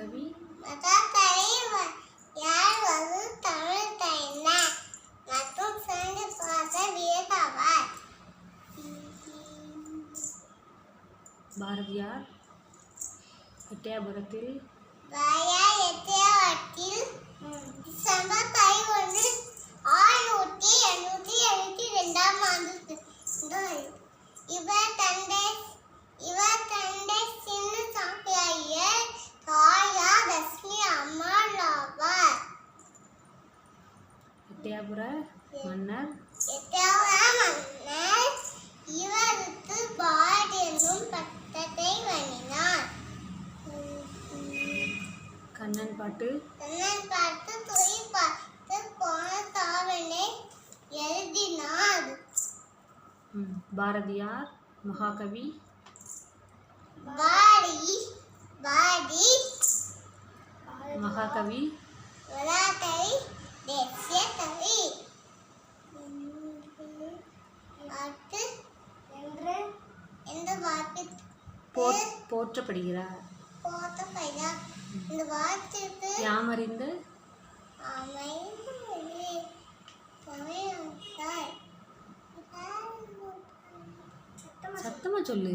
கவி. பாரதியார் எட்டயபுரத்தில் எட்டயபுரத்தில் எட்டயபுர மன்னர். இவருக்கு பாட் என்னும் பட்டத்தை வழங்கினார் கண்ணன் பாட்டு. கண்ணன் பார்த்து துணி பார்த்து போன தாவனை எழுதினார் ம், பாரதியார் மகாகவி. பாடி பாடி. மகாகவி விளாட்டை தேசிய கவி பாட்டு என்று எந்த பாட்டு போற் போற்றப்படுகிறார். யாமறிந்த? சத்தமா சொல்லு.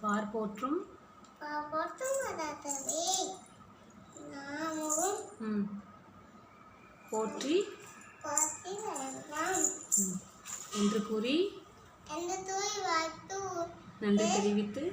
பார் போற்றும். போற்றி. என்று கூறி நன்றி தெரிவித்து